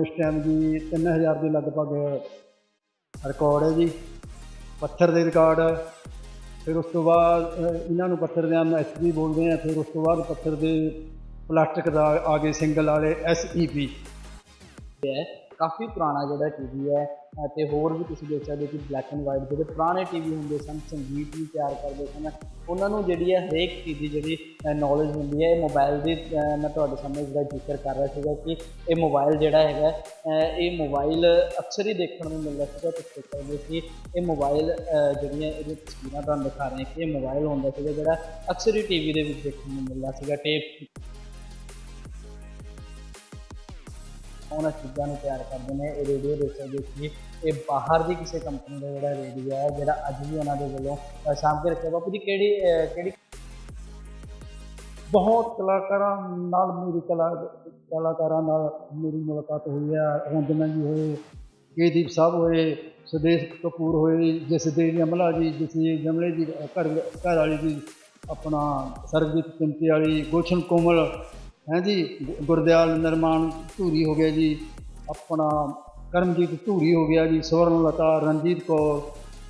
ਇਸ ਟਾਈਮ ਜੀ 3000 ਦੇ ਲਗਭਗ ਰਿਕਾਰਡ ਹੈ ਜੀ। ਪੱਥਰ ਦੇ ਰਿਕਾਰਡ ਫਿਰ ਉਸ ਤੋਂ ਬਾਅਦ ਇਹਨਾਂ ਨੂੰ ਪੱਥਰ ਦੇ ਨਾਮ ਐਚਪੀ ਬੋਲਦੇ ਆ। ਫਿਰ ਉਸ ਤੋਂ ਬਾਅਦ ਪੱਥਰ ਦੇ ਪਲਾਸਟਿਕ ਦਾ ਆ ਗਏ ਸਿੰਗਲ ਵਾਲੇ ਐਸਈਪੀ ਹੈ। ਕਾਫੀ ਪੁਰਾਣਾ ਜਿਹੜਾ ਟੀਵੀ ਹੈ ਅਤੇ ਹੋਰ ਵੀ ਤੁਸੀਂ ਦੇਖ ਸਕਦੇ ਹੋ ਕਿ ਬਲੈਕ ਐਂਡ ਵਾਈਟ ਜਿਹੜੇ ਪੁਰਾਣੇ ਟੀਵੀ ਹੁੰਦੇ ਸਨ, ਸੰਗੀਤ ਵੀ ਤਿਆਰ ਕਰਦੇ ਸਨ, ਉਹਨਾਂ ਨੂੰ ਜਿਹੜੀ ਹੈ ਹਰੇਕ ਚੀਜ਼ ਦੀ ਜਿਹੜੀ ਨੌਲੇਜ ਹੁੰਦੀ ਹੈ, ਇਹ ਮੋਬਾਈਲ ਦੀ ਮੈਂ ਤੁਹਾਡੇ ਸਾਹਮਣੇ ਜਿਹੜਾ ਜ਼ਿਕਰ ਕਰ ਰਿਹਾ ਸੀਗਾ ਕਿ ਇਹ ਮੋਬਾਈਲ ਜਿਹੜਾ ਹੈਗਾ ਇਹ ਮੋਬਾਈਲ ਅਕਸਰ ਹੀ ਦੇਖਣ ਨੂੰ ਮਿਲਦਾ ਸੀਗਾ, ਤੁਸੀਂ ਦੇਖ ਸਕਦੇ ਹੋ ਕਿ ਇਹ ਮੋਬਾਈਲ ਜਿਹੜੀਆਂ ਇਹਦੀਆਂ ਤਸਵੀਰਾਂ ਤੁਹਾਨੂੰ ਦਿਖਾ ਰਹੇ ਕਿ ਇਹ ਮੋਬਾਈਲ ਹੁੰਦਾ ਸੀਗਾ ਜਿਹੜਾ ਅਕਸਰ ਹੀ ਟੀਵੀ ਦੇ ਵਿੱਚ ਦੇਖਣ ਨੂੰ ਮਿਲਦਾ ਸੀਗਾ ਟੇਪ ਉਹਨਾਂ ਚੀਜ਼ਾਂ ਨੂੰ ਤਿਆਰ ਕਰਦੇ ਨੇ, ਇਹ ਰੇਡੀਓ ਦੇਖ ਸਕਦੇ ਹੋ ਕਿ ਇਹ ਬਾਹਰ ਦੀ ਕਿਸੇ ਕੰਪਨੀ ਦਾ ਜਿਹੜਾ ਰੇਡੀਓ ਹੈ ਜਿਹੜਾ ਅੱਜ ਵੀ ਉਹਨਾਂ ਦੇ ਵੱਲੋਂ ਸਾਂਭ ਕੇ ਰੱਖਿਆ। ਬਾਪੂ ਜੀ, ਕਿਹੜੀ ਕਿਹੜੀ ਬਹੁਤ ਕਲਾਕਾਰਾਂ ਨਾਲ ਮੇਰੀ ਕਲਾ, ਕਲਾਕਾਰਾਂ ਨਾਲ ਮੇਰੀ ਮੁਲਾਕਾਤ ਹੋਈ ਹੈ ਰੰਜਨਾ ਜੀ ਹੋਏ ਕੇਦੀਪ ਸਾਹਿਬ ਹੋਏ, ਸੁਦੇਸ਼ ਕਪੂਰ ਹੋਏ ਜਸਦੇਵ ਅਮਲਾ ਜੀ ਜਸਜੀਤ ਜਮਲੇ ਜੀ, ਘਰ ਘਰ ਵਾਲੀ ਜੀ, ਆਪਣਾ ਸਰਬਜੀਤ ਚਿੰਤੀ ਵਾਲੀ, ਗੋਸ਼ਨ ਕੋਮਲ ਹੈ ਜੀ? ਗੁਰਦਿਆਲ ਨਿਰਮਾਨ ਧੂਰੀ ਹੋ ਗਿਆ ਜੀ। ਆਪਣਾ ਕਰਮਜੀਤ ਧੂਰੀ ਹੋ ਗਿਆ ਜੀ। ਸਵਰਨ ਲਤਾ ਰਣਜੀਤ ਕੌਰ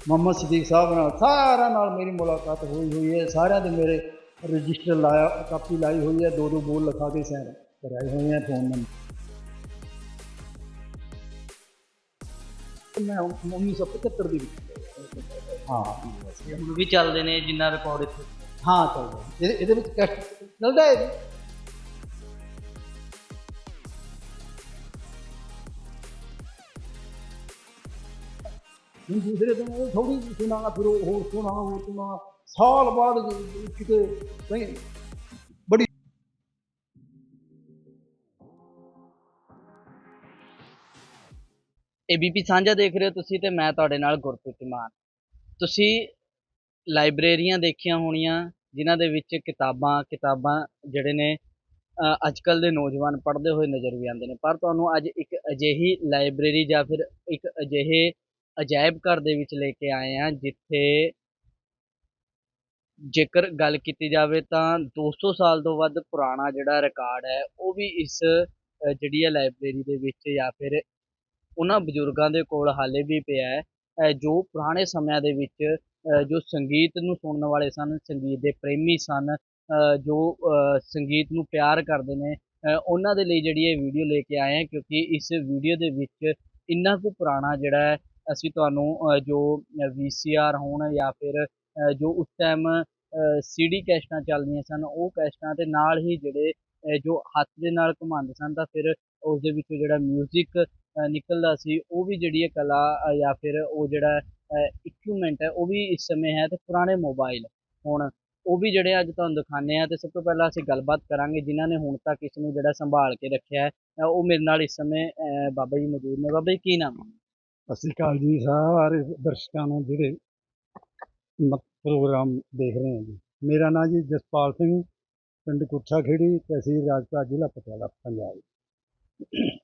ਮੁਹੰਮਦ ਸਦੀਕ ਸਾਹਿਬ ਨਾਲ ਸਾਰਿਆਂ ਨਾਲ ਮੇਰੀ ਮੁਲਾਕਾਤ ਹੋਈ ਹੋਈ ਹੈ। ਸਾਰਿਆਂ ਦੇ ਮੇਰੇ ਰਜਿਸਟਰ ਲਾਇਆ ਕਾਪੀ ਲਾਈ ਹੋਈ ਹੈ। ਦੋ ਦੋ ਬੋਲ ਲਿਖਾ ਕੇ ਸੈਨ ਕਰਾਏ ਹੋਏ ਹੈ ਫੋਨ ਨੰਬਰ। ਮੈਂ 1975 ਦੇ ਵਿੱਚ ਹਾਂ। ਹੁਣ ਵੀ ਚੱਲਦੇ ਨੇ ਜਿੰਨਾ ਰਿਕਾਰਡ ਇੱਥੇ। ਹਾਂ ਚੱਲਦਾ। ਇਹਦੇ ਵਿੱਚ ਚੱਲਦਾ ਹੈ ਹੁਣ ਦੂਸਰੇ ਦਿਨ ਉਹ ਥੋੜੀ ਸੁਣਾ ਫਿਰ ਉਹ ਹੋਰ ਸੁਣਾ ਹੋਰ ਸੁਣਾ ਸਾਲ ਬਾਅਦ ਕਿਤੇ ਨਹੀਂ ਬੜੀ ਏਬੀਪੀ ਸਾਂਝਾ ਦੇਖ ਰਹੇ ਹੋ ਤੁਸੀਂ ਤੇ ਮੈਂ ਤੁਹਾਡੇ ਨਾਲ ਗੁਰਪ੍ਰੀਤ ਮਾਨ। ਤੁਸੀਂ ਲਾਇਬ੍ਰੇਰੀਆਂ ਦੇਖੀਆਂ ਹੋਣੀਆਂ, ਜਿਨ੍ਹਾਂ ਦੇ ਵਿੱਚ ਕਿਤਾਬਾਂ ਕਿਤਾਬਾਂ ਜਿਹੜੇ ਨੇ ਅੱਜ ਕੱਲ ਦੇ ਨੌਜਵਾਨ ਪੜ੍ਹਦੇ ਹੋਏ ਨਜ਼ਰ ਵੀ ਆਉਂਦੇ ਨੇ। ਪਰ ਤੁਹਾਨੂੰ ਅੱਜ ਇੱਕ ਅਜਿਹੀ ਲਾਇਬ੍ਰੇਰੀ ਜਾਂ ਫਿਰ ਇੱਕ ਅਜਿਹੇ ਅਜਾਇਬ ਘਰ ਦੇ ਵਿੱਚ ਲੈ ਕੇ ਆਏ ਹਾਂ, ਜਿੱਥੇ ਜੇਕਰ ਗੱਲ ਕੀਤੀ ਜਾਵੇ ਤਾਂ 200 ਸਾਲ ਤੋਂ ਵੱਧ ਪੁਰਾਣਾ ਜਿਹੜਾ ਰਿਕਾਰਡ ਹੈ, ਉਹ ਵੀ ਇਸ ਜਿਹੜੀ ਹੈ ਲਾਇਬ੍ਰੇਰੀ ਦੇ ਵਿੱਚ ਜਾਂ ਫਿਰ ਉਹਨਾਂ ਬਜ਼ੁਰਗਾਂ ਦੇ ਕੋਲ ਹਾਲੇ ਵੀ ਪਿਆ ਹੈ। ਜੋ ਪੁਰਾਣੇ ਸਮਿਆਂ ਦੇ ਵਿੱਚ ਜੋ ਸੰਗੀਤ ਨੂੰ ਸੁਣਨ ਵਾਲੇ ਸਨ, ਸੰਗੀਤ ਦੇ ਪ੍ਰੇਮੀ ਸਨ ਜੋ ਸੰਗੀਤ ਨੂੰ ਪਿਆਰ ਕਰਦੇ ਨੇ ਉਹਨਾਂ ਦੇ ਲਈ ਜਿਹੜੀ ਇਹ ਵੀਡੀਓ ਲੈ ਕੇ ਆਏ ਹਾਂ, ਕਿਉਂਕਿ ਇਸ ਵੀਡੀਓ ਦੇ ਵਿੱਚ ਇੰਨਾ ਕੁ ਪੁਰਾਣਾ ਜਿਹੜਾ ਹੈ ਅਸੀਂ ਤੁਹਾਨੂੰ ਅ, ਜੋ ਵੀਸੀਆਰ ਹੋਣ ਜਾਂ ਫਿਰ ਜੋ ਉਸ ਟਾਈਮ ਸੀਡੀ ਕੈਸਟਾਂ ਚੱਲਦੀਆਂ ਸਨ ਉਹ ਕੈਸਟਾਂ ਤੇ ਨਾਲ ਹੀ ਜਿਹੜੇ ਜੋ ਹੱਥ ਦੇ ਨਾਲ ਘੁਮਾਉਂਦੇ ਸਨ ਤਾਂ ਫਿਰ ਉਸ ਦੇ ਵਿੱਚੋਂ ਜਿਹੜਾ ਮਿਊਜ਼ਿਕ ਨਿਕਲਦਾ ਸੀ ਉਹ ਵੀ ਜਿਹੜੀ ਹੈ ਕਲਾ ਜਾਂ ਫਿਰ ਉਹ ਜਿਹੜਾ ਇਕਵਿਪਮੈਂਟ ਹੈ ਉਹ ਵੀ ਇਸ ਸਮੇਂ ਹੈ ਤੇ ਪੁਰਾਣੇ ਮੋਬਾਈਲ ਹੁਣ ਉਹ ਵੀ ਜਿਹੜੇ ਅੱਜ ਤੁਹਾਨੂੰ ਦਿਖਾਣੇ ਆ ਤੇ ਸਭ ਤੋਂ ਪਹਿਲਾਂ ਅਸੀਂ ਗੱਲਬਾਤ ਕਰਾਂਗੇ ਜਿਨ੍ਹਾਂ ਨੇ ਹੁਣ ਤੱਕ ਇਸ ਨੂੰ ਜਿਹੜਾ ਸੰਭਾਲ ਕੇ ਰੱਖਿਆ ਹੈ ਉਹ ਮੇਰੇ ਨਾਲ ਇਸ ਸਮੇਂ ਬਾਬਾ ਜੀ ਮੌਜੂਦ ਨੇ। ਬਾਬਾ ਜੀ ਕੀ ਨਾਮ ਹੈ? ਸਤਿ ਸ਼੍ਰੀ ਅਕਾਲ ਜੀ ਸਾਰੇ ਦਰਸ਼ਕਾਂ ਨੂੰ ਜਿਹੜੇ ਪ੍ਰੋਗਰਾਮ ਦੇਖ ਰਹੇ ਹੈ ਜੀ। ਮੇਰਾ ਨਾਮ ਜੀ ਜਸਪਾਲ ਸਿੰਘ ਪਿੰਡ ਕੁੱਠਾ ਖੇੜੀ ਤਹਿਸੀਲ ਰਾਜਪਾਲ ਜ਼ਿਲ੍ਹਾ ਪਟਿਆਲਾ ਪੰਜਾਬ।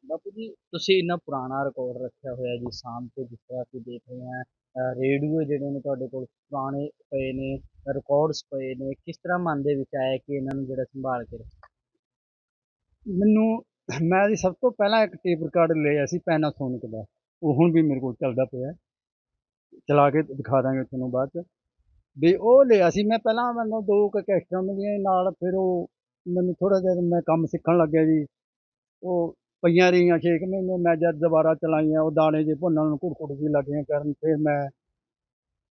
ਬਾਪੂ ਜੀ ਤੁਸੀਂ ਇੰਨਾ ਪੁਰਾਣਾ ਰਿਕਾਰਡ ਰੱਖਿਆ ਹੋਇਆ ਜੀ ਸਾਹਮ ਤੇ ਜਿਸ ਤਰ੍ਹਾਂ ਅਸੀਂ ਦੇਖ ਰਹੇ ਹਾਂ ਰੇਡੀਓ ਜਿਹੜੇ ਨੇ ਤੁਹਾਡੇ ਕੋਲ ਪੁਰਾਣੇ ਪਏ ਨੇ ਰਿਕਾਰਡਸ ਪਏ ਨੇ ਕਿਸ ਤਰ੍ਹਾਂ ਮਨ ਦੇ ਵਿੱਚ ਆਇਆ ਕਿ ਇਹਨਾਂ ਨੂੰ ਜਿਹੜਾ ਸੰਭਾਲ ਕੇ ਰੱਖਣਾ ਮੈਨੂੰ ਮੈਂ ਜੀ ਸਭ ਤੋਂ ਪਹਿਲਾਂ ਇੱਕ ਟੇਪ ਰਿਕਾਰਡ ਲਿਆ ਸੀ ਪੈਨਾਸੋਨਿਕ ਦਾ। ਉਹ ਹੁਣ ਵੀ ਮੇਰੇ ਕੋਲ ਚੱਲਦਾ ਪਿਆ ਚਲਾ ਕੇ ਦਿਖਾ ਦਾਂਗੇ ਤੁਹਾਨੂੰ ਬਾਅਦ ਚ। ਵੀ ਉਹ ਲਿਆ ਸੀ, ਮੈਂ ਪਹਿਲਾਂ ਮੈਨੂੰ ਦੋ ਕੁ ਕੈਸਟਾਂ ਮਿਲੀਆਂ ਨਾਲ, ਫਿਰ ਉਹ ਮੈਨੂੰ ਥੋੜਾ ਜਿਹਾ ਮੈਂ ਕੰਮ ਸਿੱਖਣ ਲੱਗਿਆ ਜੀ। ਉਹ ਪਈਆਂ ਰਹੀਆਂ ਛੇ ਕੁ ਮਹੀਨੇ, ਮੈਂ ਜਦ ਦੁਬਾਰਾ ਚਲਾਈਆਂ, ਉਹ ਦਾਣੇ ਜੇ ਭੁੰਨਣ ਨੂੰ ਘੁੱਟ ਘੁੱਟ ਜੀ ਲੱਗੀਆਂ ਕਰਨ, ਫਿਰ ਮੈਂ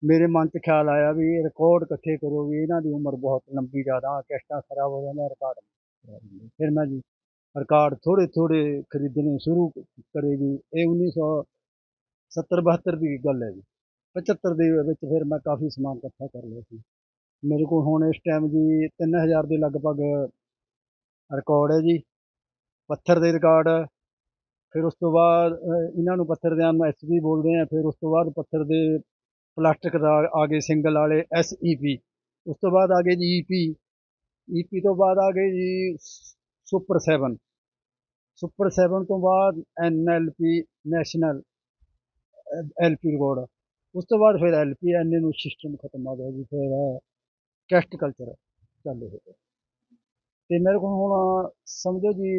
ਮੇਰੇ ਮਨ 'ਚ ਖਿਆਲ ਆਇਆ ਵੀ ਇਹ ਰਿਕਾਰਡ ਇਕੱਠੇ ਕਰੋ ਵੀ ਇਹਨਾਂ ਦੀ ਉਮਰ ਬਹੁਤ ਲੰਬੀ ਜ਼ਿਆਦਾ ਕੈਸਟਾਂ ਖਰਾਬ ਹੋ ਜਾਂਦੀਆਂ ਰਿਕਾਰਡ ਫਿਰ ਮੈਂ ਜੀ ਰਿਕਾਰਡ ਥੋੜੇ ਥੋੜੇ ਖਰੀਦਣੇ ਸ਼ੁਰੂ ਕਰੇ ਜੀ। ਇਹ 1970 72 ਦੀ ਗੱਲ ਹੈ ਜੀ। 75 ਦੇ ਵਿੱਚ ਫਿਰ ਮੈਂ ਕਾਫੀ ਸਮਾਨ ਇਕੱਠਾ ਕਰ ਲਿਆ ਸੀ। ਮੇਰੇ ਕੋਲ ਹੁਣ ਇਸ ਟਾਈਮ ਜੀ 3000 ਦੇ ਲਗਭਗ ਰਿਕਾਰਡ ਹੈ ਜੀ। ਪੱਥਰ ਦੇ ਰਿਕਾਰਡ। ਫਿਰ ਉਸ ਤੋਂ ਬਾਅਦ ਇਹਨਾਂ ਨੂੰ ਪੱਥਰ ਦੇ ਨਾਮ ਐਸਪੀ ਬੋਲਦੇ ਆ। ਫਿਰ ਉਸ ਤੋਂ ਬਾਅਦ ਪੱਥਰ ਦੇ ਪਲਾਸਟਿਕ ਦਾ ਆ ਗਏ ਸਿੰਗਲ ਵਾਲੇ ਐਸਈਪੀ ਉਸ ਤੋਂ ਬਾਅਦ ਆ ਗਏ ਜੀ ਈਪੀ ਈਪੀ ਤੋਂ ਬਾਅਦ ਆ ਗਏ ਜੀ ਸੁਪਰ 7 ਸੁਪਰ 7 ਤੋਂ ਬਾਅਦ ਐਨਐਲਪੀ ਨੈਸ਼ਨਲ ਐਲਪੀ ਰਿਕਾਰਡ ਉਸ ਤੋਂ ਬਾਅਦ ਫਿਰ ਐਲਪੀ ਐਨਏ ਨੂੰ ਸਿਸਟਮ ਖਤਮ ਆ ਗਿਆ ਜੀ, ਫਿਰ ਕੈਸਟ ਕਲਚਰ ਚੱਲ ਰਿਹਾ ਤੇ ਮੇਰੇ ਕੋਲ ਹੁਣ ਸਮਝੋ ਜੀ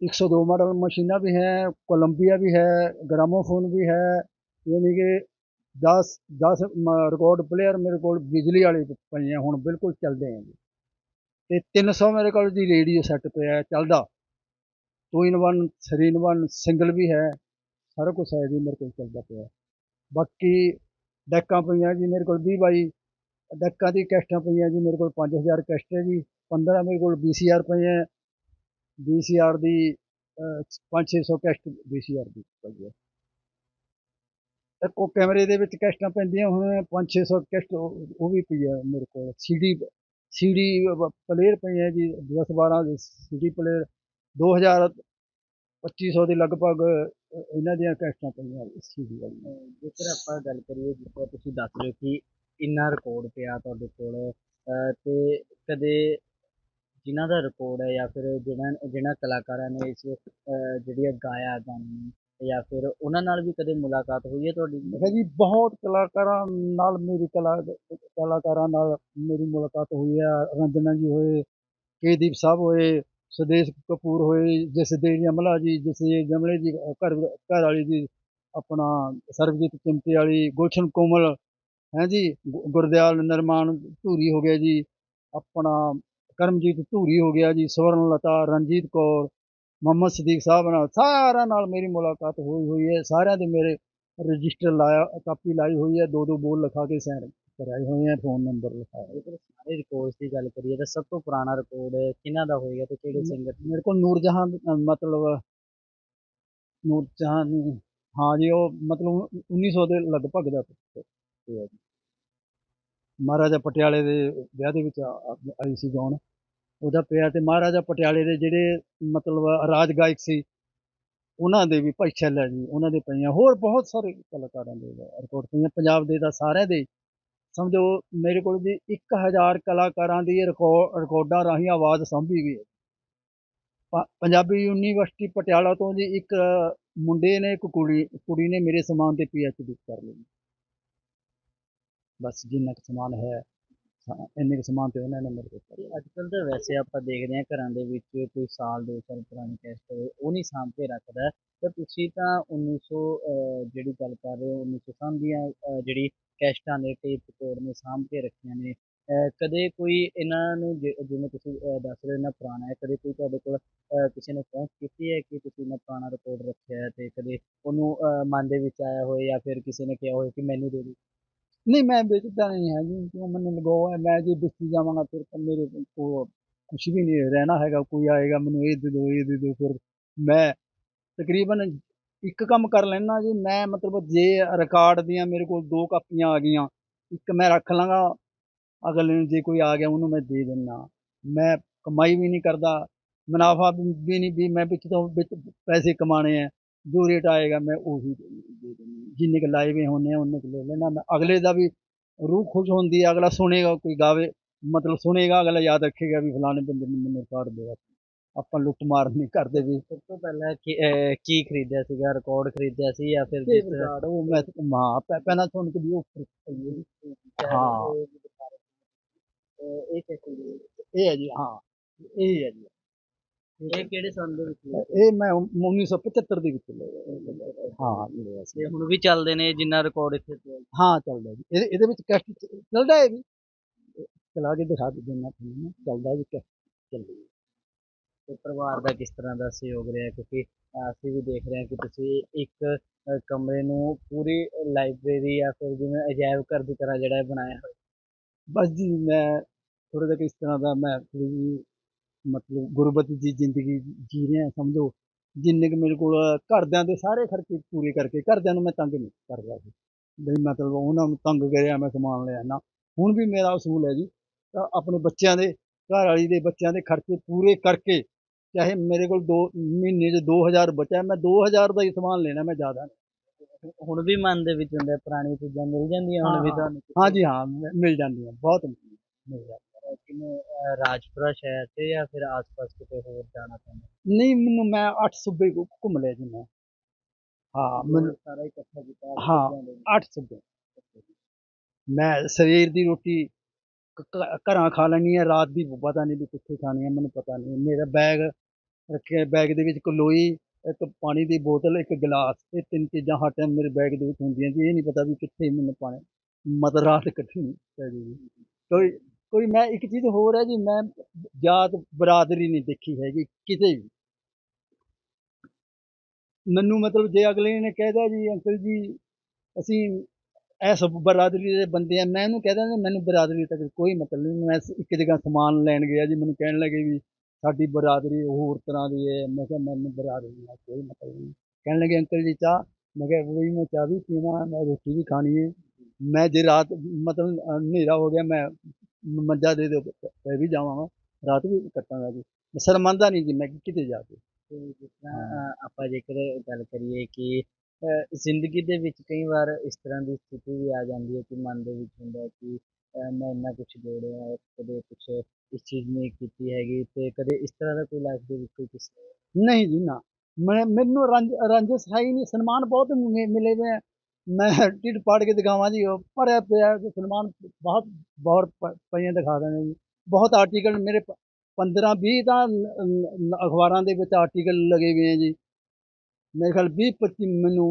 102 ਮਾਡਲ ਮਸ਼ੀਨਾਂ ਵੀ ਹੈ ਕੋਲੰਬੀਆ ਵੀ ਹੈ ਗ੍ਰਾਮੋਫੋਨ ਵੀ ਹੈ, ਯਾਨੀ ਕਿ 10 10 ਰਿਕਾਰਡ ਪਲੇਅਰ ਮੇਰੇ ਕੋਲ ਬਿਜਲੀ ਵਾਲੇ ਪਈਆਂ ਹੁਣ, ਬਿਲਕੁਲ ਚੱਲਦੇ ਆਂ ਜੀ। ਤੇ 300 ਮੇਰੇ ਕੋਲ ਜੀ ਰੇਡੀਓ ਸੈੱਟ ਪਿਆ ਚੱਲਦਾ। 2 ਇਨ 1 3 ਇਨ 1 ਸਿੰਗਲ ਵੀ ਹੈ, ਸਾਰਾ ਕੁਝ ਹੈ ਜੀ ਮੇਰੇ ਕੋਲ ਚੱਲਦਾ ਪਿਆ। ਬਾਕੀ ਡੈਕਾਂ ਪਈਆਂ ਜੀ ਮੇਰੇ ਕੋਲ 20 ਬਾਈ, ਡੈਕਾਂ ਦੀ ਕੈਸਟਾਂ ਪਈਆਂ ਜੀ ਮੇਰੇ ਕੋਲ 5000 ਕੈਸਟ ਹੈ ਜੀ 15 ਮੇਰੇ ਕੋਲ BCR ਪਏ ਹੈ BCR ਦੀ 5-600 ਕੈਸਟ BCR ਦੀ ਪਈ ਹੈ। ਇੱਕ ਉਹ ਕੈਮਰੇ ਦੇ ਵਿੱਚ ਕੈਸਟਾਂ ਪੈਂਦੀਆਂ ਹੁਣ 5-600 ਕੈਸਟ ਉਹ ਵੀ ਪਈ ਹੈ ਮੇਰੇ ਕੋਲ CD CD ਪਲੇਅਰ ਪਏ ਹੈ ਜੀ 10-12 ਦੇ CD ਪਲੇਅਰ 2000 2500 ਦੇ ਲਗਭਗ ਇਹਨਾਂ ਦੀਆਂ ਕੈਸਟਾਂ ਪਈਆਂ CD ਵਾਲੀਆਂ ਜੇਕਰ ਆਪਾਂ ਗੱਲ ਕਰੀਏ ਜਿਸ ਤੁਸੀਂ ਦੱਸ ਰਹੇ ਹੋ ਕਿ ਇੰਨਾ ਰਿਕਾਰਡ ਪਿਆ ਤੁਹਾਡੇ ਕੋਲ, ਅਹ, ਤੇ ਕਦੇ ਜਿਨ੍ਹਾਂ ਦਾ ਰਿਕਾਰਡ ਹੈ ਜਾਂ ਫਿਰ ਜਿਹਨਾਂ ਜਿਹਨਾਂ ਕਲਾਕਾਰਾਂ ਨੇ ਇਸ, ਅਹ, ਜਿਹੜੀਆਂ ਗਾਇਆ ਗਾਣੇ ਜਾਂ ਫਿਰ ਉਹਨਾਂ ਨਾਲ ਵੀ ਕਦੇ ਮੁਲਾਕਾਤ ਹੋਈ ਹੈ ਤੁਹਾਡੀ? ਮੈਂ ਕਿਹਾ ਜੀ, ਬਹੁਤ ਕਲਾਕਾਰਾਂ ਨਾਲ ਮੇਰੀ ਕਲਾ ਕਲਾਕਾਰਾਂ ਨਾਲ ਮੇਰੀ ਮੁਲਾਕਾਤ ਹੋਈ ਹੈ। ਰੰਜਨਾ ਜੀ ਹੋਏ, ਕੇਦੀਪ ਸਾਹਿਬ ਹੋਏ, ਸੁਦੇਸ਼ ਕਪੂਰ ਹੋਏ, ਜਸਦੇਵ ਅਮਲਾ ਜੀ, ਜਸਦੇਵ ਜਮਲੇ ਜੀ ਘਰ ਘਰ ਵਾਲੀ ਜੀ, ਆਪਣਾ ਸਰਬਜੀਤ ਚਿੰਤੇ ਵਾਲੀ, ਗੁਲਸ਼ਨ ਕੋਮਲ, ਹੈ ਜੀ, ਗੁ- ਗੁਰਦਿਆਲ ਨਿਰਮਾਨ ਧੂਰੀ ਹੋ ਗਿਆ ਜੀ, ਆਪਣਾ ਕਰਮਜੀਤ ਧੂਰੀ ਹੋ ਗਿਆ ਜੀ ਸਵਰਨ ਲਤਾ ਰਣਜੀਤ ਕੌਰ ਮੁਹੰਮਦ ਸਦੀਕ ਸਾਹਿਬ ਨਾਲ ਸਾਰਿਆਂ ਨਾਲ ਮੇਰੀ ਮੁਲਾਕਾਤ ਹੋਈ ਹੋਈ ਹੈ। ਸਾਰਿਆਂ ਦੇ ਮੇਰੇ ਰਜਿਸਟਰ ਲਾਇਆ ਕਾਪੀ ਲਾਈ ਹੋਈ ਹੈ। ਦੋ ਦੋ ਬੋਲ ਲਿਖਾ ਕੇ ਸਾਈਨ ਕਰਾਏ ਹੋਏ ਹੈ ਫੋਨ ਨੰਬਰ ਲਿਖਾਇਆ। ਜੇਕਰ ਸਾਰੇ ਰਿਕਾਰਡਸ ਦੀ ਗੱਲ ਕਰੀਏ ਤਾਂ ਸਭ ਤੋਂ ਪੁਰਾਣਾ ਰਿਕਾਰਡ ਕਿਹਨਾਂ ਦਾ ਹੋਏਗਾ ਤੇ ਕਿਹੜੇ ਸਿੰਗਰ ਮੇਰੇ ਕੋਲ ਨੂਰ ਜਹਾਂ ਅ, ਮਤਲਬ ਨੂਰ ਜਹਾਂ ਨਹੀਂ, ਹਾਂ ਜੀ ਉਹ ਮਤਲਬ 1900 ਦੇ ਲਗਭਗ ਦਾ ਮਹਾਰਾਜਾ ਪਟਿਆਲੇ ਦੇ ਵਿਆਹ ਦੇ ਵਿੱਚ ਆਈ ਸੀ ਗਾਉਣ ਉਹਦਾ ਪਿਆ ਤੇ ਮਹਾਰਾਜਾ ਪਟਿਆਲੇ ਦੇ ਜਿਹੜੇ ਮਤਲਬ ਰਾਜ ਗਾਇਕ ਸੀ, ਉਹਨਾਂ ਦੇ ਵੀ ਭਾਈ ਛੱਲਾ ਜੀ, ਉਹਨਾਂ ਦੇ ਪਈਆਂ ਹੋਰ ਬਹੁਤ ਸਾਰੇ ਕਲਾਕਾਰਾਂ ਦੇ ਰਿਕਾਰਡ ਪਈਆਂ, ਪੰਜਾਬ ਦੇ ਤਾਂ ਸਾਰਿਆਂ ਦੇ ਸਮਝੋ, ਮੇਰੇ ਕੋਲ ਜੀ 1000 ਕਲਾਕਾਰਾਂ ਦੀ ਰਿਕਾਰਡ ਰਿਕਾਰਡਾਂ ਰਾਹੀਂ ਆਵਾਜ਼ ਸਾਂਭੀ ਗਈ ਹੈ। ਪ- ਪੰਜਾਬੀ ਯੂਨੀਵਰਸਿਟੀ ਪਟਿਆਲਾ ਤੋਂ ਜੀ ਇੱਕ ਮੁੰਡੇ ਨੇ, ਇੱਕ ਕੁੜੀ ਕੁੜੀ ਨੇ ਮੇਰੇ ਸਮਾਨ ਤੇ ਡੀ ਕਰ ਲਈ। ਬਸ ਜਿੰਨਾ ਕੁ ਸਮਾਨ ਹੈ ਇੰਨੇ ਕੁ ਸਮਾਨ ਤੇ ਉਹਨਾਂ ਨੇ ਮੇਰੇ ਕੋਲ ਕਰਿਆ ਅੱਜ ਕੱਲ੍ਹ ਤਾਂ ਵੈਸੇ ਆਪਾਂ ਦੇਖਦੇ ਹਾਂ ਘਰਾਂ ਦੇ ਵਿੱਚ ਕੋਈ ਸਾਲ ਦੋ ਸਾਲ ਪੁਰਾਣੀ ਕੈਸਟ ਹੋਵੇ ਉਹ ਨਹੀਂ ਸਾਂਭ ਕੇ ਰੱਖਦਾ। ਪਰ ਤੁਸੀਂ ਤਾਂ 1900 ਅਹ, ਜਿਹੜੀ ਗੱਲ ਕਰ ਰਹੇ ਹੋ 1900 ਦੀਆਂ ਅਹ, ਜਿਹੜੀ ਕੈਸਟਾਂ ਨੇ ਟੇਪ ਰਿਕਾਰਡ ਨੇ ਸਾਂਭ ਕੇ ਰੱਖੀਆਂ ਨੇ। ਅਹ, ਕਦੇ ਕੋਈ ਇਹਨਾਂ ਨੂੰ ਜਿ- ਜਿਵੇਂ ਤੁਸੀਂ ਅਹ, ਦੱਸ ਰਹੇ ਹੋ ਇੰਨਾ ਪੁਰਾਣਾ ਹੈ ਕਦੇ ਕੋਈ ਤੁਹਾਡੇ ਕੋਲ ਅਹ, ਕਿਸੇ ਨੇ ਪਹੁੰਚ ਕੀਤੀ ਹੈ ਕਿ ਤੁਸੀਂ ਇੰਨਾ ਪੁਰਾਣਾ ਰਿਕਾਰਡ ਰੱਖਿਆ ਹੈ ਤੇ ਕਦੇ ਉਹਨੂੰ ਅਹ, ਮਨ ਦੇ ਵਿੱਚ ਆਇਆ ਹੋਏ ਜਾਂ ਫਿਰ ਕਿਸੇ ਨੇ ਕਿਹਾ ਹੋਏ ਕਿ ਮੈਨੂੰ ਦੇ ਦਿਓ? ਨਹੀਂ, ਮੈਂ ਵੇਚਦਾ ਨਹੀਂ ਹੈ ਜੀ। ਕਿਉਂ ਮੈਨੂੰ ਲਗਾਓ ਹੈ ਮੈਂ ਜੇ ਵੇਚੀ ਜਾਵਾਂਗਾ ਫਿਰ ਤਾਂ ਮੇਰੇ ਕੋਲ ਕੁਛ ਵੀ ਨਹੀਂ ਰਹਿਣਾ ਹੈਗਾ। ਕੋਈ ਆਏਗਾ ਮੈਨੂੰ ਇਹ ਦੇ ਦਿਓ, ਇਹ ਦੇ ਦਿਓ ਫਿਰ ਮੈਂ ਤਕਰੀਬਨ ਇੱਕ ਕੰਮ ਕਰ ਲੈਣਾ ਜੀ। ਮੈਂ ਮਤਲਬ ਜੇ ਰਿਕਾਰਡ ਦੀਆਂ ਮੇਰੇ ਕੋਲ ਦੋ ਕਾਪੀਆਂ ਆ ਗਈਆਂ, ਇੱਕ ਮੈਂ ਰੱਖ ਲਾਂਗਾ, ਅਗਲੇ ਨੂੰ ਜੇ ਕੋਈ ਆ ਗਿਆ ਉਹਨੂੰ ਮੈਂ ਦੇ ਦਿੰਦਾ। ਮੈਂ ਕਮਾਈ ਵੀ ਨਹੀਂ ਕਰਦਾ, ਮੁਨਾਫਾ ਵੀ ਨਹੀਂ, ਵੀ ਮੈਂ ਵਿੱਚ ਤੋਂ ਵਿੱਚ ਪੈਸੇ ਕਮਾਣੇ ਹੈ। ਜੋ ਰੇਟ ਆਏਗਾ ਮੈਂ ਉਹੀ ਦੇ ਦੇ ਦਿੰਦਾ ਜਿੰਨੇ ਕੁ ਲਾਏ ਵੀ ਹੁੰਦੇ ਆ ਉਹਨੇ ਕੁ ਲੈ ਲੈਣਾ ਮੈਂ ਅਗਲੇ ਦਾ ਵੀ ਰੂਹ ਖੁਸ਼ ਹੁੰਦੀ ਹੈ ਅਗਲਾ ਸੁਣੇਗਾ ਕੋਈ ਗਾਵੇ ਮਤਲਬ ਸੁਣੇਗਾ ਅਗਲਾ ਯਾਦ ਰੱਖੇਗਾ ਵੀ ਫਲਾਣੇ ਬੰਦੇ ਨੇ ਮੈਨੂੰ ਰਿਕਾਰਡ ਦਿਆ ਆਪਾਂ ਲੁੱਟ ਮਾਰ ਨਹੀਂ ਕਰਦੇ ਵੀ ਸਭ ਤੋਂ ਪਹਿਲਾਂ ਕੀ ਅਹ, ਕੀ ਖਰੀਦਿਆ ਸੀਗਾ ਰਿਕਾਰਡ ਖਰੀਦਿਆ ਸੀ ਜਾਂ ਫਿਰ ਜਿਸ ਤਰ੍ਹਾਂ ਰਿਕਾਰਡ ਉਹ ਮੈਂ ਮਾਂ ਪਹਿਲਾਂ ਸੁਣ ਕੇ ਵੀ ਉਹ ਹਾਂ। ਅਹ, ਇਹ ਕਿੱਥੇ ਦੀ? ਇਹ ਹੈ ਜੀ ਹਾਂ ਇਹ ਹੈ ਜੀ ਇਹ ਕਿਹੜੇ ਸੰਨ ਦੇ ਵਿੱਚ ਲਿਆ? ਇਹ ਮੈਂ 1975 ਦੇ ਵਿੱਚ ਲਿਆ ਹਾਂ ਲਿਆ ਸੀ ਤੇ ਹੁਣ ਵੀ ਚੱਲਦੇ ਨੇ ਜਿੰਨਾ ਰਿਕਾਰਡ ਇੱਥੇ ਪਿਆ ਹੈ। ਹਾਂ ਚੱਲਦਾ ਜੀ ਇਹਦੇ ਇਹਦੇ ਵਿੱਚ ਕੈਸਟ ਚੱਲਦਾ ਹੈ ਵੀ ਚਲਾ ਕੇ ਦਿਖਾ ਦੇ ਦੇਣਾ ਤੁਹਾਨੂੰ ਚੱਲਦਾ ਜੀ ਕੈਸਟ ਚੱਲਦੀ ਹੈ। ਤੇ ਪਰਿਵਾਰ ਦਾ ਕਿਸ ਤਰ੍ਹਾਂ ਦਾ ਸਹਿਯੋਗ ਰਿਹਾ ਕਿਉਂਕਿ ਅਹ, ਅਸੀਂ ਵੀ ਦੇਖ ਰਹੇ ਹਾਂ ਕਿ ਤੁਸੀਂ ਇੱਕ ਅਹ, ਕਮਰੇ ਨੂੰ ਪੂਰੀ ਲਾਇਬ੍ਰੇਰੀ ਜਾਂ ਫਿਰ ਜਿਵੇਂ ਅਜਾਇਬ ਘਰ ਦੀ ਤਰ੍ਹਾਂ ਜਿਹੜਾ ਹੈ ਬਣਾਇਆ ਹੋਇਆ ਬਸ ਜੀ ਮੈਂ ਥੋੜਾ ਜਿਹਾ ਇਸ ਤਰ੍ਹਾਂ ਦਾ ਮੈਂ ਥੋੜੀ ਜਿਹੀ ਮਤਲਬ ਗੁਰਬਤ ਦੀ ਜ਼ਿੰਦਗੀ ਜੀ ਰਿਹਾ ਸਮਝੋ। ਜਿੰਨੇ ਕੁ ਮੇਰੇ ਕੋਲ ਘਰਦਿਆਂ ਦੇ ਸਾਰੇ ਖਰਚੇ ਪੂਰੇ ਕਰਕੇ ਘਰਦਿਆਂ ਨੂੰ ਮੈਂ ਤੰਗ ਨਹੀਂ ਕਰਦਾ ਸੀ। ਬਈ ਮਤਲਬ ਉਹਨਾਂ ਨੂੰ ਤੰਗ ਕਰਿਆ ਮੈਂ ਸਮਾਨ ਲਿਆ ਨਾ ਹੁਣ ਵੀ ਮੇਰਾ ਅਸੂਲ ਹੈ ਜੀ ਤਾਂ ਆਪਣੇ ਬੱਚਿਆਂ ਦੇ ਘਰ ਵਾਲੀ ਦੇ ਬੱਚਿਆਂ ਦੇ ਖਰਚੇ ਪੂਰੇ ਕਰਕੇ ਚਾਹੇ ਮੇਰੇ ਕੋਲ ਦੋ ਮਹੀਨੇ 'ਚ 2000 ਬਚਿਆ ਮੈਂ 2000 ਦਾ ਹੀ ਸਮਾਨ ਲੈਣਾ ਮੈਂ ਜ਼ਿਆਦਾ ਨਹੀਂ। ਹੁਣ ਵੀ ਮਨ ਦੇ ਵਿੱਚ ਹੁੰਦਾ ਪੁਰਾਣੀ ਚੀਜ਼ਾਂ ਮਿਲ ਜਾਂਦੀਆਂ ਹੁਣ ਵੀ ਤੁਹਾਨੂੰ ਹਾਂਜੀ ਹਾਂ ਮਿਲ ਜਾਂਦੀਆਂ ਬਹੁਤ ਮਿਲ ਜਾਂਦੀਆਂ। ਅਹ, ਰਾਜਪੁਰਾ ਸ਼ਹਿਰ 'ਚ ਜਾਂ ਫਿਰ ਆਸ-ਪਾਸ ਕਿਤੇ ਹੋਰ ਜਾਣਾ ਪੈਂਦਾ ਨਹੀਂ ਮੈਨੂੰ ਮੈਂ 8 ਸੂਬੇ ਘੁ- ਘੁੰਮ ਲਿਆ ਜੀ ਮੈਂ। ਹਾਂ ਮੈਨੂੰ ਸਾਰਾ ਇਕੱਠਾ ਕੀਤਾ ਹਾਂ। 8 ਸੂਬੇ। ਮੈਂ ਸਵੇਰ ਦੀ ਰੋਟੀ ਘਰਾਂ ਖਾ ਲੈਣੀ ਹੈ ਰਾਤ ਦੀ ਪਤਾ ਨਹੀਂ ਵੀ ਕਿੱਥੇ ਖਾਣੀ ਹੈ ਮੈਨੂੰ ਪਤਾ ਨਹੀਂ। ਮੇਰਾ ਬੈਗ ਰੱਖਿਆ ਬੈਗ ਦੇ ਵਿੱਚ ਇੱਕ ਲੋਈ ਇੱਕ ਪਾਣੀ ਦੀ ਬੋਤਲ ਇੱਕ ਗਲਾਸ ਇਹ ਤਿੰਨ ਚੀਜ਼ਾਂ ਹਰ ਟਾਈਮ ਮੇਰੇ ਬੈਗ ਦੇ ਵਿੱਚ ਹੁੰਦੀਆਂ ਜੀ। ਇਹ ਨਹੀਂ ਪਤਾ ਵੀ ਕਿੱਥੇ ਮੈਨੂੰ ਪਾਣੀ ਮਤਲਬ ਰਾਤ ਕੱਢਣੀ ਪੈ ਜੂਗੀ ਕੋਈ ਕੋਈ ਮੈਂ ਇੱਕ ਚੀਜ਼ ਹੋਰ ਹੈ ਜੀ, ਮੈਂ ਜਾਤ ਬਰਾਦਰੀ ਨਹੀਂ ਦੇਖੀ ਹੈਗੀ ਕਿਤੇ ਵੀ। ਮੈਨੂੰ ਮਤਲਬ ਜੇ ਅਗਲੇ ਨੇ ਕਹਿਦਾ ਜੀ, ਅੰਕਲ ਜੀ, ਅਸੀਂ ਐਸ ਬਰਾਦਰੀ ਦੇ ਬੰਦੇ ਆ, ਮੈਂ ਉਹਨੂੰ ਕਹਿ ਦਾਂਗਾ ਮੈਨੂੰ ਬਰਾਦਰੀ ਤੱਕ ਕੋਈ ਮਤਲਬ ਨਹੀਂ, ਮੈਂ ਇੱਕ ਜਗ੍ਹਾ ਸਮਾਨ ਲੈਣ ਗਿਆ ਜੀ, ਮੈਨੂੰ ਕਹਿਣ ਲੱਗੇ ਵੀ ਸਾਡੀ ਬਰਾਦਰੀ ਹੋਰ ਤਰ੍ਹਾਂ ਦੀ ਹੈ। ਮੈਂ ਕਿਹਾ, ਮੈਨੂੰ ਬਰਾਦਰੀ ਨਾਲ ਕੋਈ ਮਤਲਬ ਨਹੀਂ। ਕਹਿਣ ਲੱਗੇ, ਅੰਕਲ ਜੀ, ਚਾਹ? ਮੈਂ ਕਿਹਾ ਵੀ ਮੈਂ ਚਾਹ ਵੀ ਪੀਵਾਂ, ਮੈਂ ਰੋਟੀ ਵੀ ਖਾਣੀ ਹੈ। ਮੈਂ ਜੇ ਰਾਤ ਮਤਲਬ ਹਨੇਰਾ ਹੋ ਗਿਆ, ਮੈਂ ਮੰਜਾ ਦੇ ਦੇ ਪੈ ਵੀ ਜਾਵਾਂਗਾ ਰਾਤ ਵੀ ਕੱਟਾਂਗਾ ਜੀ। ਮੈਂ ਸ਼ਰਮੰਦਾ ਨਹੀਂ ਜੀ ਮੈਂ ਕਿਤੇ ਜਾ ਕੇ। ਤੇ ਜਿਸ ਤਰ੍ਹਾਂ ਆਪਾਂ ਜੇਕਰ ਗੱਲ ਕਰੀਏ ਕਿ ਅਹ, ਜ਼ਿੰਦਗੀ ਦੇ ਵਿੱਚ ਕਈ ਵਾਰ ਇਸ ਤਰ੍ਹਾਂ ਦੀ ਸਥਿਤੀ ਵੀ ਆ ਜਾਂਦੀ ਹੈ ਕਿ ਮਨ ਦੇ ਵਿੱਚ ਹੁੰਦਾ ਹੈ ਕਿ ਅਹ, ਮੈਂ ਇੰਨਾ ਕੁਝ ਜੋੜਿਆ ਕਦੇ ਕੁਝ ਇਸ ਚੀਜ਼ ਨਹੀਂ ਕੀਤੀ ਹੈਗੀ ਤੇ ਕਦੇ ਇਸ ਤਰ੍ਹਾਂ ਦਾ ਕੋਈ ਲਾਈਫ ਦੇ ਵਿੱਚ ਕੋਈ ਕਿਸੇ? ਨਹੀਂ ਜੀ ਨਾ। ਮੈਂ ਮੈਨੂੰ ਰੰਜ ਰੰਜਸ ਹੈ ਹੀ ਨਹੀਂ ਸਨਮਾਨ ਬਹੁਤ ਮਿ- ਮਿਲੇ ਹੋਏ ਮੈਂ ਢਿੱਡ ਪਾੜ ਕੇ ਦਿਖਾਵਾਂ ਜੀ ਉਹ ਭਰਿਆ ਪਿਆ ਤੇ ਸਨਮਾਨ ਬਹੁਤ ਬਹੁਤ ਪ- ਪਈਆਂ ਦਿਖਾ ਦੇਣੇ ਜੀ। ਬਹੁਤ ਆਰਟੀਕਲ ਮੇਰੇ 15 20 ਤਾਂ ਅਖਬਾਰਾਂ ਦੇ ਵਿੱਚ ਆਰਟੀਕਲ ਲੱਗੇ ਹੋਏ ਹੈ ਜੀ। ਮੇਰੇ ਖਿਆਲ 20 25 ਮੈਨੂੰ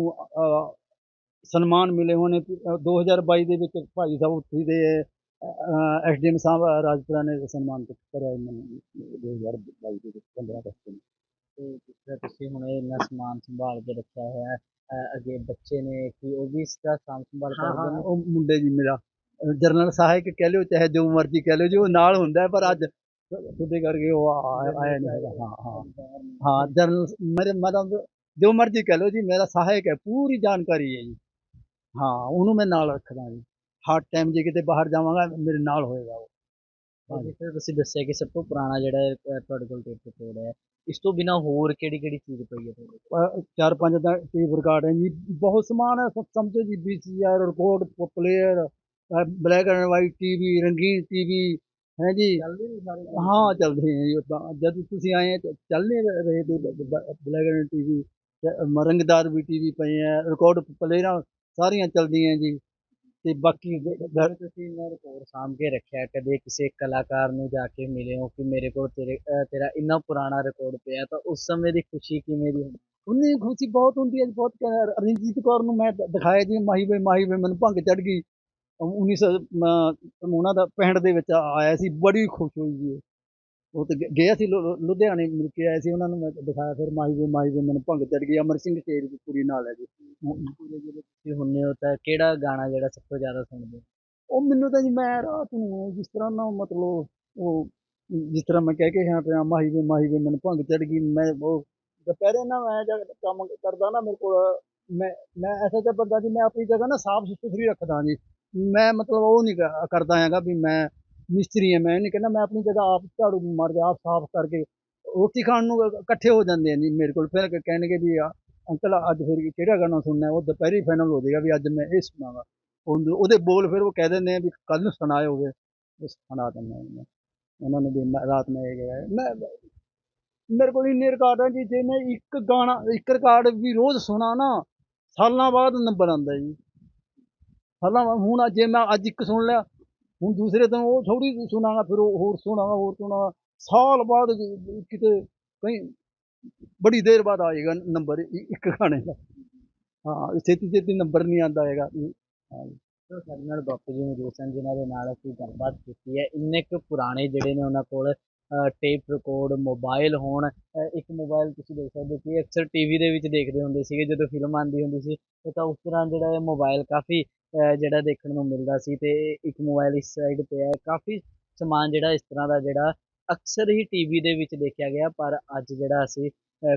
ਸਨਮਾਨ ਮਿਲੇ ਹੋਣੇ। ਅਹ, 2022 ਦੇ ਵਿੱਚ ਭਾਈ ਸਾਹਿਬ ਉੱਥੀ ਦੇ ਐਸਡੀਐਮ ਸਾਹਿਬ ਰਾਜਪੁਰਾ ਨੇ ਸਨਮਾਨ ਕਰਿਆ ਜੀ ਮੈਨੂੰ 2022 ਦੇ ਵਿੱਚ 15 ਅਗਸਤ ਨੂੰ। ਤੇ ਜਿਸ ਤਰ੍ਹਾਂ ਤੁਸੀਂ ਹੁਣ ਇਹ ਇੰਨਾ ਸਮਾਨ ਸੰਭਾਲ ਕੇ ਰੱਖਿਆ ਹੋਇਆ ਅਹ, ਅੱਗੇ ਬੱਚੇ ਨੇ ਕਿ ਉਹ ਵੀ ਇਸ ਦਾ ਸਾਂਭ ਸੰਭਾਲ ਹਾਂ ਕਰਦੇ ਹਾਂ ਨੇ? ਉਹ ਮੁੰਡੇ ਜੀ ਮੇਰਾ ਅਹ ਜਨਰਲ ਸਹਾਇਕ ਕਹਿ ਲਿਓ ਚਾਹੇ ਜੋ ਮਰਜ਼ੀ ਕਹਿ ਲਿਓ ਜੀ ਉਹ ਨਾਲ ਹੁੰਦਾ ਹੈ, ਪਰ ਅੱਜ ਤੁਹਾਡੇ ਕਰਕੇ ਉਹ ਆ- ਆਇਆ ਨਹੀਂ ਹੈਗਾ। ਹਾਂ ਹਾਂ। ਹਾਂ ਜਨਰਲ ਮੇਰੇ ਮਤਲਬ ਜੋ ਮਰਜ਼ੀ ਕਹਿ ਲਓ ਜੀ ਮੇਰਾ ਸਹਾਇਕ ਹੈ ਪੂਰੀ ਜਾਣਕਾਰੀ ਹੈ ਜੀ। ਹਾਂ ਉਹਨੂੰ ਮੈਂ ਨਾਲ ਰੱਖਦਾ ਜੀ। ਹਰ ਟਾਈਮ ਜੇ ਕਿਤੇ ਬਾਹਰ ਜਾਵਾਂਗਾ ਮੇਰੇ ਨਾਲ ਹੋਏਗਾ ਉਹ। ਤੇ ਜਿਸ ਤਰ੍ਹਾਂ ਤੁਸੀਂ ਦੱਸਿਆ ਕਿ ਸਭ ਤੋਂ ਪੁਰਾਣਾ ਜਿਹੜਾ ਅਹ, ਤੁਹਾਡੇ ਕੋਲ ਟੇਪ ਰਿਕਾਰਡ ਹੈ ਇਸ ਤੋਂ ਬਿਨਾ ਹੋਰ ਕਿਹੜੀ ਕਿਹੜੀ ਚੀਜ਼ ਪਈ ਹੈ ਤੁਹਾਡੇ ਚਾਰ ਪੰਜ ਦਾ ਟੇਪ ਰਿਕਾਰਡ ਹੈ ਜੀ। ਬਹੁਤ ਸਮਾਨ ਹੈ ਸਭ ਸਮਝੋ ਜੀ VCR record player black and white TV ਰੰਗੀਨ ਟੀਵੀ ਹੈ ਜੀ। ਚੱਲਦੇ ਨੇ ਸਾਰੇ ਹਾਂ ਚੱਲਦੇ ਹੈ ਜੀ। ਤਾਂ ਜਦ ਤੁਸੀਂ ਆਏ ਤਾਂ ਚੱਲ ਨਹੀਂ ਰਹੇ ਤੇ ਬਲੈਕ ਐਂਡ ਟੀਵੀ ਰੰਗਦਾਰ ਵੀ ਟੀਵੀ ਪਏ ਹੈ ਰਿਕਾਰਡ ਪਲੇਅਰਾਂ ਸਾਰੀਆਂ ਚੱਲਦੀਆਂ ਜੀ। ਤੇ ਬਾਕੀ ਘਰ ਤੁਸੀਂ ਇਹਨਾਂ ਰਿਕਾਰਡ ਸਾਂਭ ਕੇ ਰੱਖਿਆ ਕਦੇ ਕਿਸੇ ਕਲਾਕਾਰ ਨੂੰ ਜਾ ਕੇ ਮਿਲੇ ਹੋ ਕਿ ਮੇਰੇ ਕੋਲ ਤੇਰੇ ਤੇਰਾ ਇੰਨਾ ਪੁਰਾਣਾ ਰਿਕਾਰਡ ਪਿਆ ਤਾਂ ਉਸ ਸਮੇਂ ਦੀ ਖੁਸ਼ੀ ਕਿਵੇਂ ਦੀ ਹੁੰਦੀ ਉਨੀ ਖੁਸ਼ੀ ਬਹੁਤ ਹੁੰਦੀ ਹੈ ਜੀ, ਬਹੁਤ ਕਹਿ- ਰਣਜੀਤ ਕੌਰ ਨੂੰ ਮੈਂ ਦ- ਦਿਖਾਇਆ ਜੀ ਮਾਹੀ ਵੇ ਮਾਹੀ ਵੇ ਮੈਨੂੰ ਭੰਗ ਚੜ ਗਈ 1900 ਉਹਨਾਂ ਦਾ 65 ਦੇ ਵਿੱਚ ਆਇਆ ਸੀ ਬੜੀ ਖੁਸ਼ ਹੋਈ ਜੀ ਉਹ। ਉਹ ਤੇ ਗਿਆ ਸੀ ਲੁਧਿਆਣੇ ਮਿਲ ਕੇ ਆਏ ਸੀ ਉਹਨਾਂ ਨੂੰ ਮੈਂ ਦਿਖਾਇਆ ਫਿਰ ਮਾਹੀ ਵੇ ਮਾਹੀ ਵੇ ਮੈਨੂੰ ਭੰਗ ਚੜ ਗਈ ਅਮਰ ਸਿੰਘ ਸ਼ੇਰ ਦੀ ਪੂਰੀ ਨਾਲ ਹੈ ਜੀ ਪੂਰੇ ਜਦੋਂ ਤੁਸੀਂ ਹੁੰਨੇ ਹੋ ਤਾਂ ਕਿਹੜਾ ਗਾਣਾ ਜਿਹੜਾ ਸਭ ਤੋਂ ਜ਼ਿਆਦਾ ਸੁਣਦੇ ਹੋ? ਉਹ ਮੈਨੂੰ ਤਾਂ ਜੀ ਮੈਂ ਰਾਤ ਨੂੰ ਜਿਸ ਤਰ੍ਹਾਂ ਨਾ ਮਤਲਬ ਉਹ ਜਿਸ ਤਰ੍ਹਾਂ ਮੈਂ ਕਹਿ ਕੇ ਹਾਂ ਪਿਆ ਮਾਹੀ ਵੇ ਮਾਹੀ ਵੇ ਮੈਨੂੰ ਭੰਗ ਚੜ ਗਈ ਮੈਂ ਉਹ ਦੁਪਹਿਰੇ ਨਾ ਮੈਂ ਜਦ ਕੰਮ ਕਰਦਾ ਨਾ ਮੇਰੇ ਕੋਲ ਮੈਂ ਮੈਂ ਐਸਾ ਜਿਹਾ ਬੰਦਾ ਜੀ ਮੈਂ ਆਪਣੀ ਜਗ੍ਹਾ ਨਾ ਸਾਫ਼ ਸੁਥਰੀ ਰੱਖਦਾ ਜੀ। ਮੈਂ ਮਤਲਬ ਉਹ ਨਹੀਂ ਕਰਦਾ ਹੈਗਾ ਵੀ ਮੈਂ ਮਿਸਤਰੀ ਹਾਂ ਮੈਂ। ਇਹ ਨਹੀਂ ਕਹਿੰਦਾ ਮੈਂ ਆਪਣੀ ਜਗ੍ਹਾ ਆਪ ਝਾੜੂ ਮਾਰ ਕੇ ਆਪ ਸਾਫ਼ ਕਰਕੇ ਰੋਟੀ ਖਾਣ ਨੂੰ ਇਕੱਠੇ ਹੋ ਜਾਂਦੇ ਆ ਜੀ ਮੇਰੇ ਕੋਲ। ਫਿਰ ਕਹਿਣਗੇ ਵੀ ਆ, ਅੰਕਲ, ਅੱਜ ਫਿਰ ਕਿਹੜਾ ਗਾਣਾ ਸੁਣਨਾ ਉਹ ਦੁਪਹਿਰੀ ਫਾਈਨਲ ਹੋ ਜਾਏਗਾ ਵੀ ਅੱਜ ਮੈਂ ਇਹ ਸੁਣਾਵਾਂ ਉਹਦੇ ਉਹਦੇ ਬੋਲ ਫਿਰ ਉਹ ਕਹਿ ਦਿੰਦੇ ਆ ਵੀ ਕੱਲ ਨੂੰ ਸੁਣਾਏ ਹੋਵੇ ਸੁਣਾ ਦਿੰਦੇ ਆ ਉਹਨਾਂ ਨੇ ਵੀ ਮੈਂ- ਰਾਤ ਮੈਂ ਇਹ ਗਿਆ ਮੈਂ ਮੇਰੇ ਕੋਲ ਇੰਨੇ ਰਿਕਾਰਡ ਹੈ ਜੀ, ਜੇ ਮੈਂ ਇੱਕ ਗਾਣਾ, ਇੱਕ ਰਿਕਾਰਡ ਵੀ ਰੋਜ਼ ਸੁਣਾ ਨਾ, ਸਾਲਾਂ ਬਾਅਦ ਨੰਬਰ ਆਉਂਦਾ ਜੀ। ਸਾਲਾਂ ਬਾਅਦ ਹੁਣ ਅੱਜ ਜੇ ਮੈਂ ਅੱਜ ਇੱਕ ਸੁਣ ਲਿਆ ਹੁਣ ਦੂਸਰੇ ਦਿਨ ਉਹ ਥੋੜੀ ਸੁਣਾਗਾ, ਫਿਰ ਉਹ ਹੋਰ ਸੁਣਾਗਾ ਹੋਰ ਸੁਣਾਗਾ। ਸਾਲ ਬਾਅਦ ਕਿਤੇ ਕਈ ਬੜੀ ਦੇਰ ਬਾਅਦ ਆਏਗਾ ਨੰਬਰ ਇੱਕ ਗਾਣੇ ਦਾ। ਹਾਂ ਛੇਤੀ ਛੇਤੀ ਨੰਬਰ ਨਹੀਂ ਆਉਂਦਾ ਹੈਗਾ ਸੋ ਸਾਡੇ ਨਾਲ ਬਾਪੂ ਜੀ ਮੌਜੂਦ ਸਨ, ਜਿਨ੍ਹਾਂ ਦੇ ਨਾਲ ਅਸੀਂ ਗੱਲਬਾਤ ਕੀਤੀ ਹੈ। ਇੰਨੇ ਕੁ ਪੁਰਾਣੇ ਜਿਹੜੇ ਨੇ ਉਹਨਾਂ ਕੋਲ ਟੇਪ ਰਿਕਾਰਡ ਮੋਬਾਈਲ ਹੋਣ ਇੱਕ ਮੋਬਾਈਲ ਤੁਸੀਂ ਦੇਖ ਸਕਦੇ ਹੋ ਕਿ ਅਕਸਰ ਟੀਵੀ ਦੇ ਵਿੱਚ ਦੇਖਦੇ ਹੁੰਦੇ ਸੀਗੇ, ਜਦੋਂ ਫਿਲਮ ਆਉਂਦੀ ਹੁੰਦੀ ਸੀ, ਤਾਂ ਉਸ ਤਰ੍ਹਾਂ ਜਿਹੜਾ ਇਹ ਮੋਬਾਈਲ ਕਾਫੀ ਜਿਹੜਾ ਦੇਖਣ ਨੂੰ ਮਿਲਦਾ ਸੀ ਤੇ ਇੱਕ ਮੋਬਾਈਲ ਇਸ ਸਾਈਡ ਤੇ ਹੈ। ਕਾਫੀ ਸਮਾਨ ਜਿਹੜਾ ਇਸ ਤਰ੍ਹਾਂ ਦਾ ਜਿਹੜਾ ਅਕਸਰ ਹੀ ਟੀਵੀ ਦੇ ਵਿੱਚ ਦੇਖਿਆ ਗਿਆ, ਪਰ ਅੱਜ ਜਿਹੜਾ ਅਸੀਂ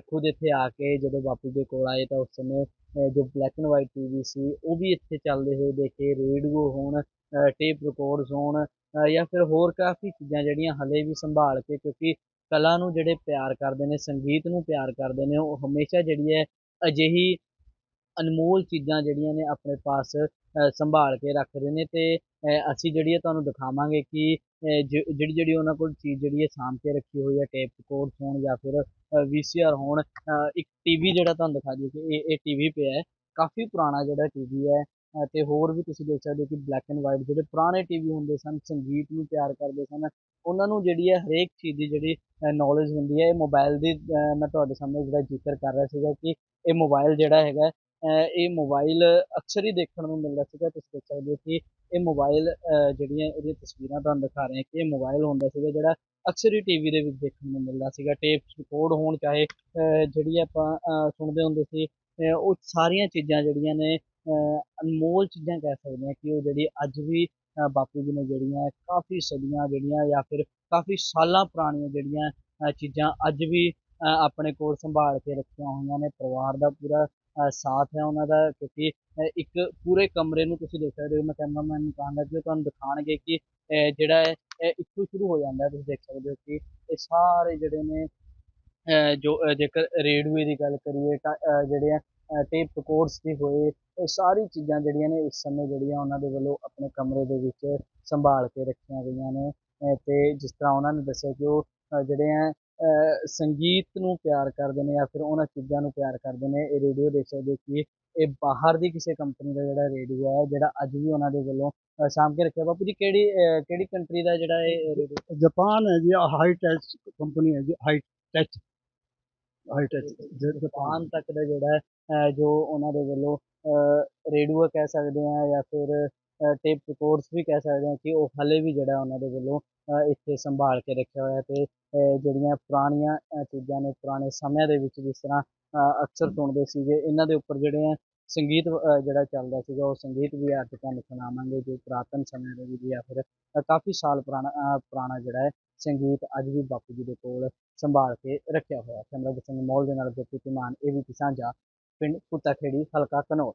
ਖੁਦ ਇੱਥੇ ਆ ਕੇ ਜਦੋਂ ਬਾਪੂ ਦੇ ਕੋਲ ਆਏ ਤਾਂ ਉਸ ਸਮੇਂ ਜੋ ਬਲੈਕ ਐਂਡ ਵਾਈਟ ਟੀਵੀ ਸੀ, ਉਹ ਵੀ ਇੱਥੇ ਚੱਲਦੇ ਹੋਏ ਦੇਖੇ। ਰੇਡੀਓ ਹੋਣ ਟੇਪ ਰਿਕਾਰਡਸ ਹੋਣ ਜਾਂ ਫਿਰ ਹੋਰ ਕਾਫੀ ਚੀਜ਼ਾਂ ਜਿਹੜੀਆਂ ਹਲੇ ਵੀ ਸੰਭਾਲ ਕੇ, ਕਿਉਂਕਿ ਕਲਾ ਨੂੰ ਜਿਹੜੇ ਪਿਆਰ ਕਰਦੇ ਨੇ, ਸੰਗੀਤ ਨੂੰ ਪਿਆਰ ਕਰਦੇ ਨੇ, ਉਹ ਹਮੇਸ਼ਾ ਜਿਹੜੀ ਹੈ ਅਜਿਹੀ ਅਨਮੋਲ ਚੀਜ਼ਾਂ ਜਿਹੜੀਆਂ ਨੇ ਆਪਣੇ ਪਾਸ ਸੰਭਾਲ ਕੇ ਰੱਖਦੇ ਨੇ ਅਤੇ ਅਸੀਂ ਜਿਹੜੀ ਹੈ ਤੁਹਾਨੂੰ ਦਿਖਾਵਾਂਗੇ ਕਿ ਜ- ਜਿਹੜੀ ਜਿਹੜੀ ਉਹਨਾਂ ਕੋਲ ਚੀਜ਼ ਜਿਹੜੀ ਹੈ ਸਾਂਭ ਕੇ ਰੱਖੀ ਹੋਈ ਹੈ ਟੇਪ ਰਿਕਾਰਡਸ ਹੋਣ ਜਾਂ ਫਿਰ ਵੀ ਸੀ ਆਰ ਹੋਣ ਇੱਕ ਟੀ ਵੀ ਜਿਹੜਾ ਤੁਹਾਨੂੰ ਦਿਖਾ ਦਈਏ ਕਿ ਇਹ ਇਹ ਟੀਵੀ ਪਿਆ ਹੈ। ਕਾਫੀ ਪੁਰਾਣਾ ਜਿਹੜਾ ਟੀ ਵੀ ਹੈ ਅਤੇ ਹੋਰ ਵੀ ਤੁਸੀਂ ਦੇਖ ਸਕਦੇ ਹੋ ਕਿ ਬਲੈਕ ਐਂਡ ਵਾਈਟ ਜਿਹੜੇ ਪੁਰਾਣੇ ਟੀ ਵੀ ਹੁੰਦੇ ਸਨ, ਸੰਗੀਤ ਨੂੰ ਪਿਆਰ ਕਰਦੇ ਸਨ, ਉਹਨਾਂ ਨੂੰ ਜਿਹੜੀ ਹੈ ਹਰੇਕ ਚੀਜ਼ ਦੀ ਜਿਹੜੀ ਨੌਲੇਜ ਹੁੰਦੀ ਹੈ, ਇਹ ਮੋਬਾਈਲ ਦੀ ਮੈਂ ਤੁਹਾਡੇ ਸਾਹਮਣੇ ਜਿਹੜਾ ਜ਼ਿਕਰ ਕਰ ਰਿਹਾ ਸੀਗਾ ਕਿ ਇਹ ਮੋਬਾਈਲ ਜਿਹੜਾ ਹੈਗਾ ਇਹ ਮੋਬਾਈਲ ਅਕਸਰ ਹੀ ਦੇਖਣ ਨੂੰ ਮਿਲਦਾ ਸੀਗਾ, ਤੁਸੀਂ ਦੇਖ ਸਕਦੇ ਹੋ ਕਿ ਇਹ ਮੋਬਾਈਲ ਜਿਹੜੀਆਂ ਇਹਦੀਆਂ ਤਸਵੀਰਾਂ ਤੁਹਾਨੂੰ ਦਿਖਾ ਰਹੇ ਹਾਂ ਕਿ ਇਹ ਮੋਬਾਈਲ ਹੁੰਦਾ ਸੀਗਾ ਜਿਹੜਾ ਅਕਸਰ ਹੀ ਟੀਵੀ ਦੇ ਵਿੱਚ ਦੇਖਣ ਨੂੰ ਮਿਲਦਾ ਸੀਗਾ। ਟੇਪਸ ਰਿਕਾਰਡ ਹੋਣ, ਚਾਹੇ ਜਿਹੜੀ ਆਪਾਂ ਸੁਣਦੇ ਹੁੰਦੇ ਸੀ ਉਹ ਸਾਰੀਆਂ ਚੀਜ਼ਾਂ ਜਿਹੜੀਆਂ ਨੇ ਅਨਮੋਲ ਚੀਜ਼ਾਂ ਕਹਿ ਸਕਦੇ ਹਾਂ ਕਿ ਉਹ ਜਿਹੜੀ ਅੱਜ ਵੀ ਬਾਪੂ ਜੀ ਨੇ ਜਿਹੜੀਆਂ ਕਾਫੀ ਸਦੀਆਂ ਜਿਹੜੀਆਂ ਜਾਂ ਫਿਰ ਕਾਫੀ ਸਾਲਾਂ ਪੁਰਾਣੀਆਂ ਜਿਹੜੀਆਂ ਚੀਜ਼ਾਂ ਅੱਜ ਵੀ ਆਪਣੇ ਕੋਲ ਸੰਭਾਲ ਕੇ ਰੱਖੀਆਂ ਹੋਈਆਂ ਨੇ, ਪਰਿਵਾਰ ਦਾ ਪੂਰਾ ਸਾਥ ਹੈ ਉਹਨਾਂ ਦਾ ਕਿਉਂਕਿ ਇੱਕ ਪੂਰੇ ਕਮਰੇ ਨੂੰ ਤੁਸੀਂ ਦੇਖ ਸਕਦੇ ਹੋ, ਮੈਂ ਕੈਮਰਾਮੈਨ ਨੂੰ ਕਹਾਂਗਾ ਕਿ ਤੁਹਾਨੂੰ ਦਿਖਾਣਗੇ ਕਿ ਜਿਹੜਾ ਹੈ ਇੱਥੋਂ ਸ਼ੁਰੂ ਹੋ ਜਾਂਦਾ ਤੁਸੀਂ ਦੇਖ ਸਕਦੇ ਹੋ ਕਿ ਇਹ ਸਾਰੇ ਜਿਹੜੇ ਨੇ ਜੋ ਜੇਕਰ ਰੇਡਵੇ ਦੀ ਗੱਲ ਕਰੀਏ ਤਾਂ ਜਿਹੜੇ ਆ ਟੇਪ ਰਿਕਾਰਡਸ ਦੀ ਹੋਏ, ਇਹ ਸਾਰੀ ਚੀਜ਼ਾਂ ਜਿਹੜੀਆਂ ਨੇ ਇਸ ਸਮੇਂ ਜਿਹੜੀਆਂ ਉਹਨਾਂ ਦੇ ਵੱਲੋਂ ਆਪਣੇ ਕਮਰੇ ਦੇ ਵਿੱਚ ਸੰਭਾਲ ਕੇ ਰੱਖੀਆਂ ਗਈਆਂ ਨੇ, ਅਹ, ਤੇ ਜਿਸ ਤਰ੍ਹਾਂ ਉਹਨਾਂ ਨੇ ਦੱਸਿਆ ਕਿ ਉਹ ਜਿਹੜੇ ਆ ਸੰਗੀਤ ਨੂੰ ਪਿਆਰ ਕਰਦੇ ਨੇ ਜਾਂ ਫਿਰ ਉਹਨਾਂ ਚੀਜ਼ਾਂ ਨੂੰ ਪਿਆਰ ਕਰਦੇ ਨੇ ਇਹ ਰੇਡੀਓ ਦੇਖ ਸਕਦੇ ਕਿ ਇਹ ਬਾਹਰ ਦੀ ਕਿਸੇ ਕੰਪਨੀ ਦਾ ਜਿਹੜਾ ਰੇਡੀਓ ਹੈ ਜਿਹੜਾ ਅੱਜ ਵੀ ਉਹਨਾਂ ਦੇ ਵੱਲੋਂ ਸਾਂਭ ਕੇ ਰੱਖਿਆ। ਬਾਪੂ ਜੀ ਕਿਹੜੀ ਕਿਹੜੀ ਕੰਟਰੀ ਦਾ ਜਿਹੜਾ ਇਹ ਰੇਡੀਓ ਜਾਪਾਨ ਹੈ ਜੀ ਹਾਈ ਟੈਚ ਕੰਪਨੀ ਹੈ ਜੀ high tech high tech Japan ਤੱਕ ਦਾ ਜਿਹੜਾ ਜੋ ਉਹਨਾਂ ਦੇ ਵੱਲੋਂ ਰੇਡੀਓ ਕਹਿ ਸਕਦੇ ਆ ਜਾਂ ਫਿਰ ਟੇਪ ਰਿਕਾਰਡਸ ਵੀ ਕਹਿ ਸਕਦੇ ਆ ਕਿ ਉਹ ਹਲੇ ਵੀ ਜਿਹੜਾ ਉਹਨਾਂ ਦੇ ਵੱਲੋਂ ਇੱਥੇ ਸੰਭਾਲ ਕੇ ਰੱਖਿਆ ਹੋਇਆ ਤੇ ਜਿਹੜੀਆਂ ਪੁਰਾਣੀਆਂ ਚੀਜ਼ਾਂ ਨੇ ਪੁਰਾਣੇ ਸਮਿਆਂ ਦੇ ਵਿੱਚ ਜਿਸ ਤਰ੍ਹਾਂ ਅਕਸਰ ਸੁਣਦੇ ਸੀਗੇ ਇਹਨਾਂ ਦੇ ਉੱਪਰ ਜਿਹੜੇ ਆ ਸੰਗੀਤ ਜਿਹੜਾ ਚੱਲਦਾ ਸੀਗਾ ਉਹ ਸੰਗੀਤ ਵੀ ਅੱਜ ਤੁਹਾਨੂੰ ਸੁਣਾਵਾਂਗੇ ਜੋ ਪੁਰਾਤਨ ਸਮੇਂ ਦੇ ਵਿੱਚ ਜਾਂ ਫਿਰ ਕਾਫੀ ਸਾਲ ਪੁਰਾਣਾ ਪੁਰਾਣਾ ਜਿਹੜਾ ਹੈ ਸੰਗੀਤ ਅੱਜ ਵੀ ਬਾਪੂ ਜੀ ਦੇ ਕੋਲ ਸੰਭਾਲ ਕੇ ਰੱਖਿਆ ਹੋਇਆ ਕੈਮਰਾ ਪਰਸਨ ਮੋਲ ਦੇ ਨਾਲ ਜੋਤੀ ਧੀਮਾਨ ਇਹ ਵੀ ਸਾਂਝਾ ਪਿੰਡ ਕੁੱਤਾ ਖੇੜੀ ਹਲਕਾ ਘਨੌਰ